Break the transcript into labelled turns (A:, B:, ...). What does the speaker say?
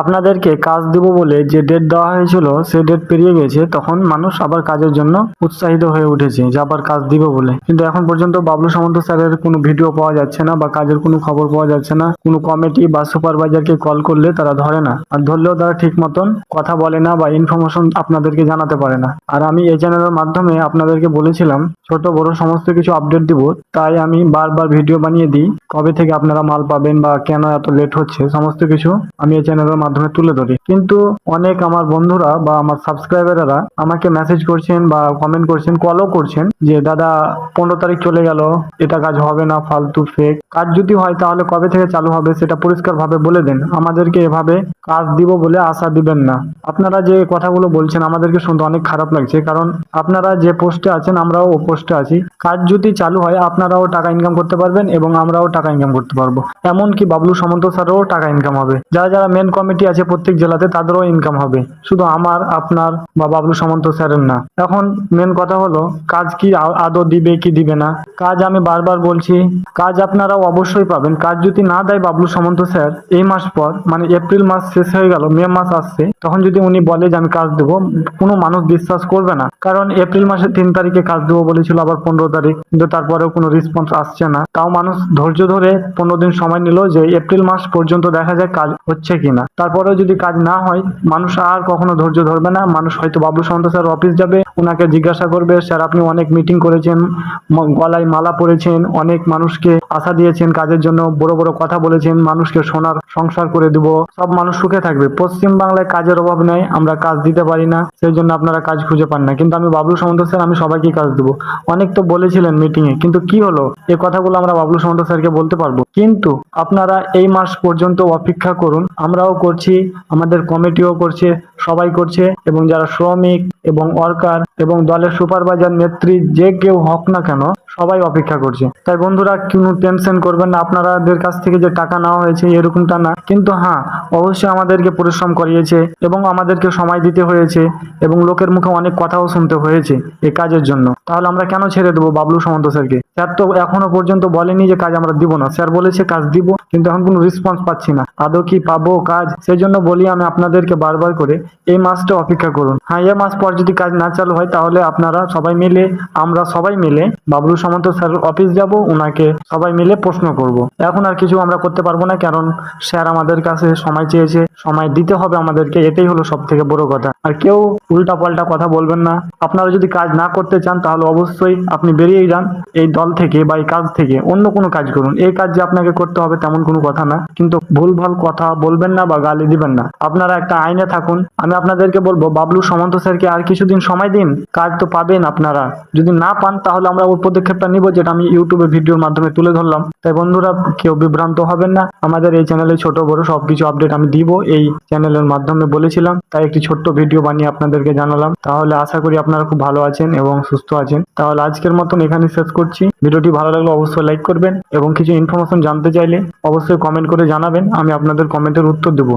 A: আপনাদেরকে কাজ দিব বলে যে ডেট দেওয়া হয়েছিল, সে ডেট পেরিয়ে গেছে, তখন মানুষ আবার কাজের জন্য উৎসাহিত হয়ে উঠেছে যে আবার কাজ দিব বলে। কিন্তু এখন পর্যন্ত বাবলু সামন্ত স্যারের কোনো ভিডিও পাওয়া যাচ্ছে না বা কাজের কোনো খবর পাওয়া যাচ্ছে না। কোনো কমিটি বা সুপারভাইজারকে কল করলে তারা ধরে না। আর ধরলেও তারা ঠিক মতন কথা বলে না বা ইনফরমেশন আপনাদেরকে জানাতে পারে না। আর আমি এই চ্যানেলের মাধ্যমে আপনাদেরকে বলেছিলাম, ছোট, বড় সমস্ত কিছু আপডেট দিব, তাই আমি বারবার ভিডিও বানিয়ে দিই, কবে থেকে আপনারা মাল পাবেন বা কেন এত লেট হচ্ছে, সমস্ত কিছু আমি এই চ্যানেলের মাধ্যমে তুলে ধরি। কিন্তু অনেক আমার বন্ধুরা বা আমার সাবস্ক্রাইবাররা আমাকে মেসেজ করছেন বা কমেন্ট করছেন কলও করছেন যে, দাদা, পনেরো তারিখ চলে গেল, এটা কাজ হবে না, ফালতু ফেক কাজ যদি হয় তাহলে কবে থেকে চালু হবে সেটা পরিষ্কার ভাবে বলে দেন। আমাদেরকে এভাবে কাজ দিব বলে আশা দিবেন না। আপনারা যে কথাগুলো বলছেন, আমাদেরকে শুনতে অনেক খারাপ লাগছে। কারণ আপনারা যে পোস্টে আছেন, আমরাও ও পোস্টে আছি। কাজ যদি চালু হয়, আপনারাও টাকা ইনকাম করতে পারবেন এবং আমরাও টাকা ইনকাম করতে পারব। এমনকি বাবলু সামন্ত স্যারেরও টাকা ইনকাম হবে। যারা যারা মেন কমিটি আছে প্রত্যেক জেলাতে, তাদেরও ইনকাম হবে। শুধু আমার, আপনার বা বাবলু সামন্ত স্যারের না। এখন মেন কথা হলো, কাজ কি আদৌ দিবে কি দিবে না? কাজ আমি বারবার বলছি, কাজ আপনারা অবশ্যই পাবেন। কাজ যদি না দেয় বাবলু সামন্ত স্যার, এই মাস পর মানে এপ্রিল মাস শেষ হয়ে গেল, মে মাস আসছে, তখন যদি উনি বলে যে আমি কাজ দেবো, কোনো মানুষ বিশ্বাস করবে না। কারণ এপ্রিল মাসের তিন তারিখে কাজ দেবো বলেছিল, আবার পনেরো তারিখ, কিন্তু তারপরেও কোনো রেসপন্স আসছে না। তাও মানুষ ধৈর্য ধরে পনেরো দিন সময় নিল যে এপ্রিল মাস পর্যন্ত দেখা যায় কাজ হচ্ছে কিনা। তারপরেও যদি কাজ না হয়, মানুষ আর কখনো ধৈর্য ধরবে না। মানুষ হয়তো বাবলু সামন্ত স্যার অফিস যাবে ওনাকে জিজ্ঞাসা করবে, স্যার, আপনি অনেক মিটিং করেছেন গলায় মালা পরেছেন, অনেক মানুষকে আশা দিয়েছেন কাজের জন্য, বড় বড় কথা বলেছেন, মানুষকে সোনার সংসার করে দিব। সব মানুষ সুখে থাকবে। পশ্চিম বাংলায় কাজের অভাব নেই, আমরা কাজ দিতে পারি না সেই জন্য আপনারা কাজ খুঁজে পান না। কিন্তু আমি বাবলু সামন্ত স্যার, আমি সবাইকে কাজ দেবো। অনেক তো বলেছিলেন মিটিংয়ে কিন্তু কি হলো? এ কথাগুলো আমরা বাবলু সামন্ত স্যারকে বলতে পারব? কিন্তু আপনারা এই মাস পর্যন্ত অপেক্ষা করুন, আমরাও করছি, আমাদের কমিটিও করছে, সবাই করছে এবং যারা শ্রমিক এবং ওয়ার্কার এবং দলের সুপারভাইজার নেত্রী যে কেউ হোক না কেন সবাই অপেক্ষা করছে। তাই বন্ধুরা, কোনো টেনশন করবেন না, আপনাদের কাছ থেকে যে টাকা নেওয়া হয়েছে এরকমটা না। কিন্তু হ্যাঁ অবশ্যই আমাদেরকে পরিশ্রম করিয়েছে এবং আমাদেরকে সময় দিতে হয়েছে এবং লোকের মুখে অনেক কথাও শুনতে হয়েছে এই কাজের জন্য। তাহলে আমরা কেন ছেড়ে দেবো বাবলু সামন্ত স্যারকে? স্যার তো এখনও পর্যন্ত বলেনি যে কাজ আমরা দিব না। স্যার বলেছে কাজ দিব, কিন্তু এখন কোনো রেসপন্স পাচ্ছি না। আদৌ কি পাবো কাজ? সেই জন্য বলি আমি আপনাদেরকে বারবার করে, এই মাসটা অপেক্ষা করুন। হ্যাঁ এই মাস পর যদি কাজ না চালু হয়, তাহলে আপনারা সবাই মিলে, আমরা সবাই মিলে বাবলু সামন্ত স্যার অফিস যাব ওনাকে সবাই মিলে প্রশ্ন করব। এখন আর কিছু আমরা করতে পারব না, কারণ স্যার আমাদের কাছে সময় চেয়েছে, সময় দিতে হবে আমাদেরকে, এটাই হলো সব থেকে বড় কথা। আর কেউ উল্টা পাল্টা কথা বলবেন না। আপনারা যদি কাজ না করতে চান, তাহলে অবশ্যই আপনি বেরিয়ে যান, এই দল থেকে বা এই কাজ থেকে। অন্য কোনো কাজ করুন। এই কাজ যে আপনাকে করতে হবে, তেমন কোনো কথা না। কিন্তু ভুলভাল কথা বলবেন না বা গালি দিবেন না। আপনারা একটা আইনে থাকুন। আমি আপনাদেরকে বলব, বাবলু সামন্ত স্যারকে আর কিছুদিন সময় দিন, কাজ তো পাবেন আপনারা। যদি না পান, তাহলে আমরা ওই পদক্ষেপটা নিব যেটা আমি ইউটিউবে ভিডিওর মাধ্যমে তুলে ধরলাম। তাই বন্ধুরা, কেউ বিভ্রান্ত হবেন না। আমাদের এই চ্যানেলে ছোট, বড় সবকিছু আপডেট আমি দিব। এই চ্যানেলের মাধ্যমে বলেছিলাম, তাই একটি ছোট্ট ভিডিও বানিয়ে আপনাদেরকে জানালাম। তাহলে আশা করি আপনারা খুব ভালো আছেন এবং সুস্থ আছেন। তাহলে আজকের মতন এখানে শেষ করছি। ভিডিওটি ভালো লাগলে অবশ্যই লাইক করবেন এবং কিছু ইনফরমেশন জানতে চাইলে অবশ্যই কমেন্ট করে জানাবেন। আমি আপনাদের কমেন্টের উত্তর দেবো।